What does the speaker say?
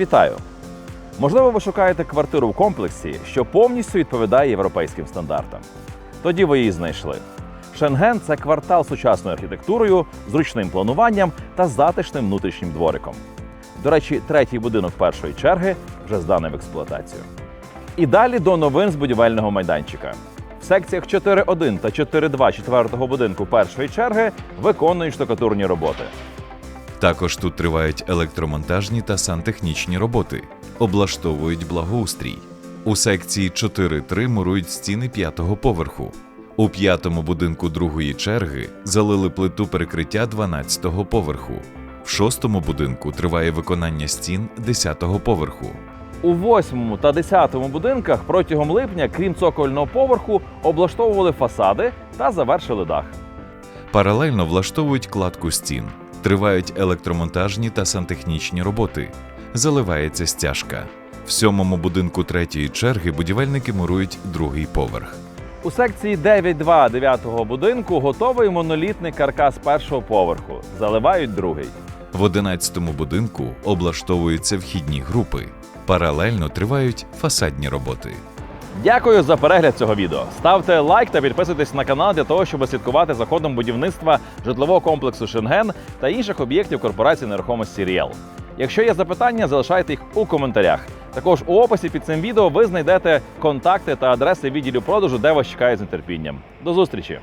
Вітаю! Можливо, ви шукаєте квартиру в комплексі, що повністю відповідає європейським стандартам. Тоді ви її знайшли. Шенген це квартал з сучасною архітектурою, зручним плануванням та затишним внутрішнім двориком. До речі, третій будинок першої черги вже зданий в експлуатацію. І далі до новин з будівельного майданчика. В секціях 4.1 та 4.2 четвертого будинку першої черги виконують штукатурні роботи. Також тут тривають електромонтажні та сантехнічні роботи, облаштовують благоустрій. У секції 4.3 мурують стіни п'ятого поверху. У п'ятому будинку другої черги залили плиту перекриття 12-го поверху. В шостому будинку триває виконання стін 10-го поверху. У восьмому та десятому будинках протягом липня, крім цокольного поверху, облаштовували фасади та завершили дах. Паралельно влаштовують кладку стін, тривають електромонтажні та сантехнічні роботи, заливається стяжка. В сьомому будинку третьої черги будівельники мурують другий поверх. У секції 9.2 дев'ятого будинку готовий монолітний каркас першого поверху. Заливають другий. В одинадцятому будинку облаштовуються вхідні групи. Паралельно тривають фасадні роботи. Дякую за перегляд цього відео. Ставте лайк та підписуйтесь на канал для того, щоб слідкувати за ходом будівництва житлового комплексу Шенген та інших об'єктів корпорації нерухомості Ріел. Якщо є запитання, залишайте їх у коментарях. Також у описі під цим відео ви знайдете контакти та адреси відділів продажу, де вас чекають з нетерпінням. До зустрічі!